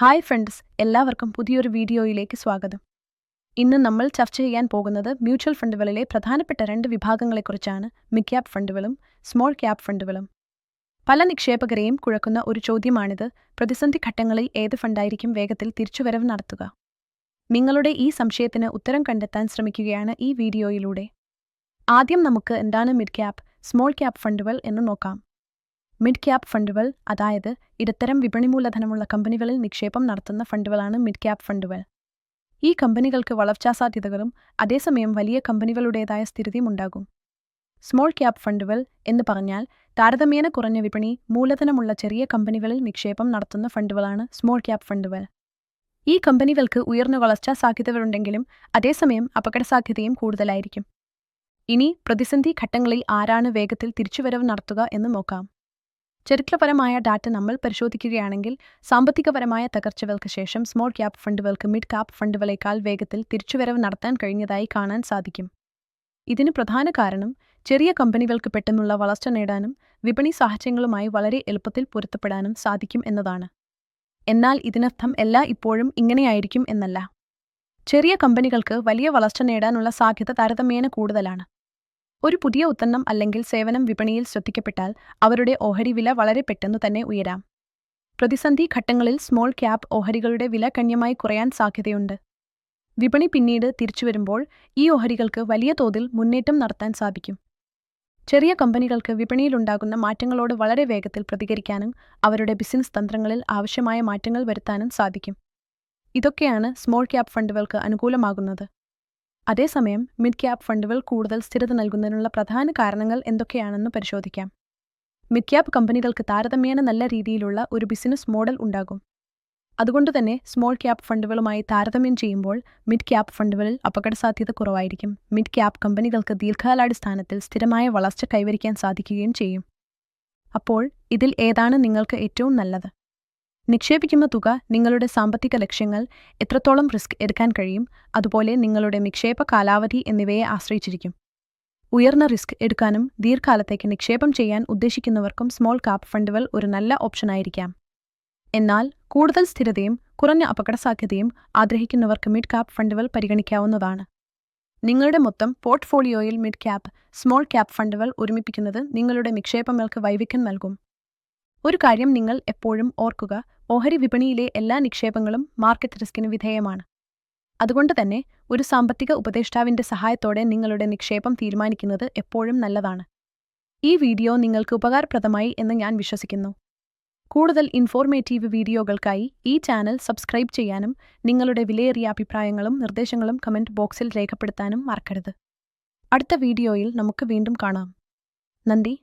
Hi friends എല്ലാവർക്കും പുതിയൊരു വീഡിയോയിലേക്ക് സ്വാഗതം. ഇന്ന് നമ്മൾ ചർച്ച ചെയ്യാൻ പോകുന്നത് മ്യൂച്വൽ ഫണ്ടുകളിലെ പ്രധാനപ്പെട്ട രണ്ട് വിഭാഗങ്ങളെക്കുറിച്ചാണ്. മിഡ് ക്യാപ് ഫണ്ടുകളും സ്മോൾ ക്യാപ് ഫണ്ടുകളും. പല നിക്ഷേപകരെയും കുഴക്കുന്ന ഒരു ചോദ്യമാണിത്. പ്രതിസന്ധി ഘട്ടങ്ങളിൽ ഏത് ഫണ്ടായിരിക്കും വേഗത്തിൽ തിരിച്ചുവരവ് നടത്തുക? നിങ്ങളുടെ ഈ സംശയത്തിന് ഉത്തരം കണ്ടെത്താൻ ശ്രമിക്കുകയാണ് ഈ വീഡിയോയിലൂടെ. ആദ്യം നമുക്ക് എന്താണ് മിഡ് ക്യാപ് സ്മോൾ ക്യാപ് ഫണ്ടുകൾ എന്ന് നോക്കാം. മിഡ് ക്യാപ് ഫണ്ടുകൾ അതായത് ഇടത്തരം വിപണി മൂലധനമുള്ള കമ്പനികളിൽ നിക്ഷേപം നടത്തുന്ന ഫണ്ടുകളാണ് മിഡ് ക്യാപ് ഫണ്ടുകൾ. ഈ കമ്പനികൾക്ക് വളർച്ചാ സാധ്യതകളും അതേസമയം വലിയ കമ്പനികളുടേതായ സ്ഥിരതയും ഉണ്ടാകും. സ്മോൾ ക്യാപ് ഫണ്ടുകൾ എന്ന് പറഞ്ഞാൽ താരതമ്യേന കുറഞ്ഞ വിപണി മൂലധനമുള്ള ചെറിയ കമ്പനികളിൽ നിക്ഷേപം നടത്തുന്ന ഫണ്ടുകളാണ് സ്മോൾ ക്യാപ് ഫണ്ടുകൾ. ഈ കമ്പനികൾക്ക് ഉയർന്ന വളർച്ചാ സാധ്യതകളുണ്ടെങ്കിലും അതേസമയം അപകടസാധ്യതയും കൂടുതലായിരിക്കും. ഇനി പ്രതിസന്ധി ഘട്ടങ്ങളിൽ ആരാണ് വേഗത്തിൽ തിരിച്ചുവരവ് നടത്തുക എന്ന് നോക്കാം. ചരിത്രപരമായ ഡാറ്റ നമ്മൾ പരിശോധിക്കുകയാണെങ്കിൽ സാമ്പത്തികപരമായ തകർച്ചകൾക്ക് ശേഷം സ്മോൾ ക്യാപ് ഫണ്ടുകൾക്ക് മിഡ് ക്യാപ് ഫണ്ടുകളേക്കാൾ വേഗത്തിൽ തിരിച്ചുവരവ് നടത്താൻ കഴിഞ്ഞതായി കാണാൻ സാധിക്കും. ഇതിന് പ്രധാന കാരണം ചെറിയ കമ്പനികൾക്ക് പെട്ടെന്നുള്ള വളർച്ച നേടാനും വിപണി സാഹചര്യങ്ങളുമായി വളരെ എളുപ്പത്തിൽ പൊരുത്തപ്പെടാനും സാധിക്കും എന്നതാണ്. എന്നാൽ ഇതിനർത്ഥം എല്ലാ ഇപ്പോഴും ഇങ്ങനെയായിരിക്കും എന്നല്ല. ചെറിയ കമ്പനികൾക്ക് വലിയ വളർച്ച നേടാനുള്ള സാധ്യത താരതമ്യേന കൂടുതലാണ്. ഒരു പുതിയ ഉത്പന്നം അല്ലെങ്കിൽ സേവനം വിപണിയിൽ ശ്രദ്ധിക്കപ്പെട്ടാൽ അവരുടെ ഓഹരി വില വളരെ പെട്ടെന്ന് തന്നെ ഉയരാം. പ്രതിസന്ധി ഘട്ടങ്ങളിൽ സ്മോൾ ക്യാപ് ഓഹരികളുടെ വില കണ്യമായി കുറയാൻ സാധ്യതയുണ്ട്. വിപണി പിന്നീട് തിരിച്ചുവരുമ്പോൾ ഈ ഓഹരികൾക്ക് വലിയ തോതിൽ മുന്നേറ്റം നടത്താൻ സാധിക്കും. ചെറിയ കമ്പനികൾക്ക് വിപണിയിലുണ്ടാകുന്ന മാറ്റങ്ങളോട് വളരെ വേഗത്തിൽ പ്രതികരിക്കാനും അവരുടെ ബിസിനസ് തന്ത്രങ്ങളിൽ ആവശ്യമായ മാറ്റങ്ങൾ വരുത്താനും സാധിക്കും. ഇതൊക്കെയാണ് സ്മോൾ ക്യാപ് ഫണ്ടുകൾക്ക് അനുകൂലമാകുന്നത്. അതേസമയം മിഡ് ക്യാപ് ഫണ്ടുകൾ കൂടുതൽ സ്ഥിരത നൽകുന്നതിനുള്ള പ്രധാന കാരണങ്ങൾ എന്തൊക്കെയാണെന്ന് പരിശോധിക്കാം. മിഡ് ക്യാപ് കമ്പനികൾക്ക് താരതമ്യേന നല്ല രീതിയിലുള്ള ഒരു ബിസിനസ് മോഡൽ ഉണ്ടാകും. അതുകൊണ്ടുതന്നെ സ്മോൾ ക്യാപ് ഫണ്ടുകളുമായി താരതമ്യം ചെയ്യുമ്പോൾ മിഡ് ക്യാപ് ഫണ്ടുകളിൽ അപകടസാധ്യത കുറവായിരിക്കും. മിഡ് ക്യാപ് കമ്പനികൾക്ക് ദീർഘകാലാടിസ്ഥാനത്തിൽ സ്ഥിരമായ വളർച്ച കൈവരിക്കാൻ സാധിക്കുകയും ചെയ്യും. അപ്പോൾ ഇതിൽ ഏതാണ് നിങ്ങൾക്ക് ഏറ്റവും നല്ലത്? നിക്ഷേപിക്കുന്ന തുക നിങ്ങളുടെ സാമ്പത്തിക ലക്ഷ്യങ്ങൾ എത്രത്തോളം റിസ്ക് എടുക്കാൻ കഴിയും അതുപോലെ നിങ്ങളുടെ നിക്ഷേപ കാലാവധി എന്നിവയെ ആശ്രയിച്ചിരിക്കും. ഉയർന്ന റിസ്ക് എടുക്കാനും ദീർഘകാലത്തേക്ക് നിക്ഷേപം ചെയ്യാൻ ഉദ്ദേശിക്കുന്നവർക്കും സ്മോൾ കാപ്പ് ഫണ്ടുകൾ ഒരു നല്ല ഓപ്ഷനായിരിക്കാം എന്നാൽ കൂടുതൽ സ്ഥിരതയും കുറഞ്ഞ അപകടസാധ്യതയും ആഗ്രഹിക്കുന്നവർക്ക് മിഡ് കാപ്പ് ഫണ്ടുകൾ പരിഗണിക്കാവുന്നതാണ്. നിങ്ങളുടെ മൊത്തം പോർട്ട്ഫോളിയോയിൽ മിഡ് ക്യാപ് സ്മോൾ ക്യാപ് ഫണ്ടുകൾ ഒരുമിപ്പിക്കുന്നത് നിങ്ങളുടെ നിക്ഷേപങ്ങൾക്ക് വൈവിധ്യം നൽകും. ഒരു കാര്യം നിങ്ങൾ എപ്പോഴും ഓർക്കുക ഓഹരി വിപണിയിലെ എല്ലാ നിക്ഷേപങ്ങളും മാർക്കറ്റ് റിസ്കിന് വിധേയമാണ്. അതുകൊണ്ട് തന്നെ ഒരു സാമ്പത്തിക ഉപദേഷ്ടാവിന്റെ സഹായത്തോടെ നിങ്ങളുടെ നിക്ഷേപം തീരുമാനിക്കുന്നത് എപ്പോഴും നല്ലതാണ്. ഈ വീഡിയോ നിങ്ങൾക്ക് ഉപകാരപ്രദമായി എന്ന് ഞാൻ വിശ്വസിക്കുന്നു. കൂടുതൽ ഇൻഫോർമേറ്റീവ് വീഡിയോകൾക്കായി ഈ ചാനൽ സബ്സ്ക്രൈബ് ചെയ്യാനും നിങ്ങളുടെ വിലയേറിയ അഭിപ്രായങ്ങളും നിർദ്ദേശങ്ങളും കമന്റ് ബോക്സിൽ രേഖപ്പെടുത്താനും മറക്കരുത്. അടുത്ത വീഡിയോയിൽ നമുക്ക് വീണ്ടും കാണാം. നന്ദി.